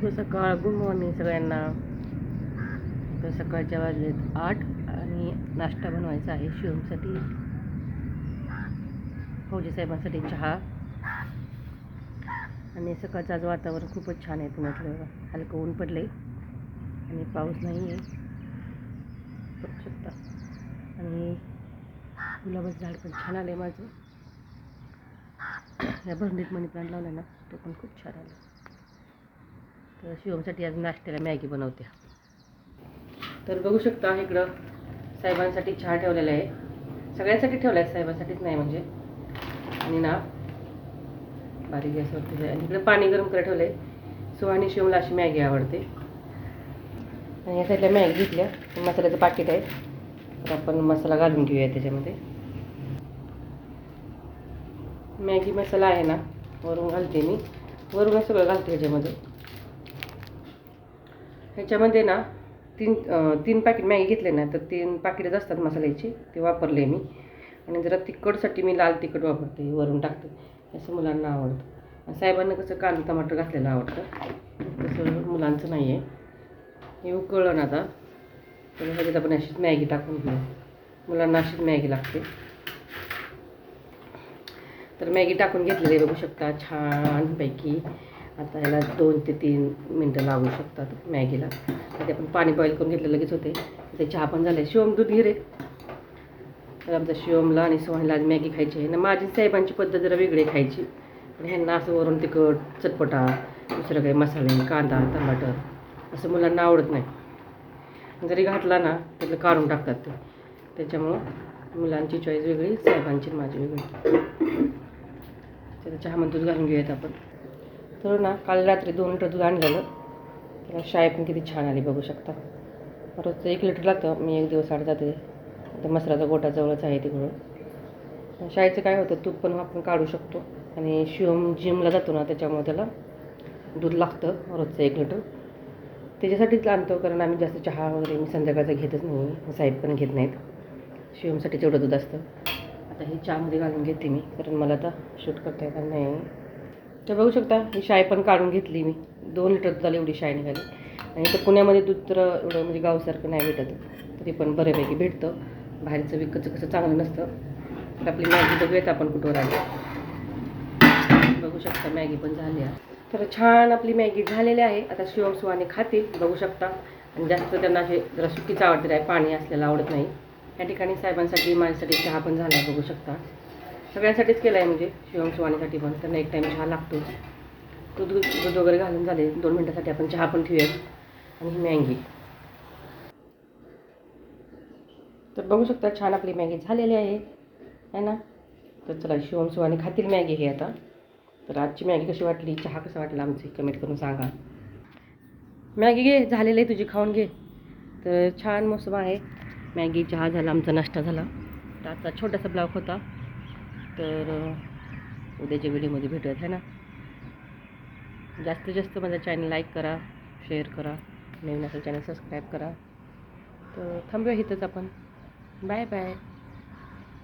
शुभ सकाळ good morning सगळ्यांना. तर सकाळच्या वाजलेत आठ आणि नाश्ता बनवायचा आहे शिवमसाठी. फौजी साहेबांसाठी चहा. आणि सकाळचं आज वातावरण खूपच छान आहे पुण्यातलं हलकं ऊन पडले आणि पाऊस नाही आहे. बघू शकता. आणि गुलाबाचं झाड पण छान आलं आहे माझं. या भरणीत मनी प्लांट लावला ना तो पण खूप छान आला तर शिवमसाठी आज नाश्त्याला मॅगी बनवते. तर बघू शकता इकडं साहेबांसाठी चहा ठेवलेला आहे. सगळ्यांसाठी ठेवला आहे साहेबांसाठीच नाही म्हणजे. आणि ना बारीक गॅसवरती आणि इकडं पाणी गरम करायला ठेवलं आहे सुहानी शिवमला शिवला अशी मॅगी आवडते. आणि या साईडला मॅगी घेतल्या. मसाल्याचं पाकिट आहे. तर आपण मसाला घालून घेऊया त्याच्यामध्ये. मॅगी मसाला आहे ना वरून घालते मी. वरून सगळं घालते ह्याच्यामध्ये ह्याच्यामध्ये ना तीन तीन पॅकेट मॅगी घेतले ना तर तीन पाकिटच असतात मसाल्याची ते वापरले मी. आणि जरा तिखटसाठी मी लाल तिखट वापरते वरून टाकते. असं मुलांना आवडतं. आणि साहेबांना कसं कांदा टमाटर घातलेलं आवडतं. तसं मुलांचं नाही आहे हे उकळलं ना आता तर ह्याच्यात आपण अशीच मॅगी टाकून घेऊ. मुलांना अशीच मॅगी लागते. तर मॅगी टाकून घेतलेली बघू शकता छानपैकी. आता ह्याला दोन ते तीन मिनटं लागू शकतात मॅगीला. ते आपण पाणी बॉईल करून घेतलं लगेच होते. ते चहा पण झाले शिवम दूध घे रे. तर आमचा शिवमला आणि सोहनला आज मॅगी खायची आहे. ना माझी साहेबांची पद्धत जरा वेगळी खायची. पण ह्यांना असं वरून तिखट चटपटा दुसरं काही मसाले कांदा टमाटर असं मुलांना आवडत नाही. जरी घातला ना त्यातलं काढून टाकतात ते. त्याच्यामुळं मुलांची चॉईस वेगळी साहेबांची आणि माझी वेगळी. त्याला चहामध्ये दूध घालून घेऊयात आपण. तर ना काल रात्री दोन लिटर दूध आणलेलं. त्याला शाळे पण किती छान आली बघू शकता. रोजचं एक लिटर लागतं मी एक दिवस आड जाते. आता मसाल्याचा गोटा जवळच आहे तिकडं. शाळेचं काय होतं तूप पण आपण काढू शकतो. आणि शिवम जिमला जातो ना त्याच्यामुळे त्याला दूध लागतं रोजचं एक लिटर. त्याच्यासाठीच आणतो कारण आम्ही जास्त चहा वगैरे मी संध्याकाळचा घेतच नाही. साहेब पण घेत नाहीत. शिवमसाठी तेवढं दूध असतं. आता हे चहामध्ये घालून घेते मी कारण मला आता शूट करता येणार नाही. तर बघू शकता ही शाय पण काढून घेतली मी. दोन लिटर दुधाला एवढी शाय निघाली. आणि तर पुण्यामध्ये दूध तर एवढं म्हणजे गावसारखं नाही भेटत. तरी पण बऱ्यापैकी भेटतं. बाहेरचं विकतचं कसं चांगलं नसतं. तर आपली मॅगी बघूयात आपण कुठवर आली. बघू शकता मॅगी पण झाली आहे. तर छान आपली मॅगी झालेली आहे. आता शिवम सुवाने खाते बघू शकता. आणि जास्त त्यांना असे जरा सुकीचं आवडते आहे पाणी असलेलं आवडत नाही. या ठिकाणी साहेबांसाठी माझ्यासाठी चहा पण झाला बघू शकता. सगळ्यांसाठीच केला आहे म्हणजे शिवम सुवानीसाठी पण. त्यांना एक टाईम चहा लागतोच. दूध दूध वगैरे घालून झाले. दोन मिनटासाठी आपण चहा पण ठेवूयात. आणि ही मॅगी. तर बघू शकता छान आपली मॅगी झालेली आहे. है ना? तर चला शिवम सुवानी खातील मॅगी हे आता. तर आजची मॅगी कशी वाटली? चहा कसा वाटला आमची? कमेंट करून सांगा. मॅगी घे झालेली आहे तुझी. खाऊन घे. तर छान मोसम आहे. मॅगी चहा झाला आमचा नाश्ता झाला. तर आजचा छोटासा ब्लॉग होता. तर उद्याच्या व्हिडिओमध्ये भेटूयात है ना? जास्तीत जास्त माझा चॅनल लाईक करा शेअर करा नवीन असेल चॅनल सबस्क्राईब करा. तर थांबूया इथंच आपण. Bye bye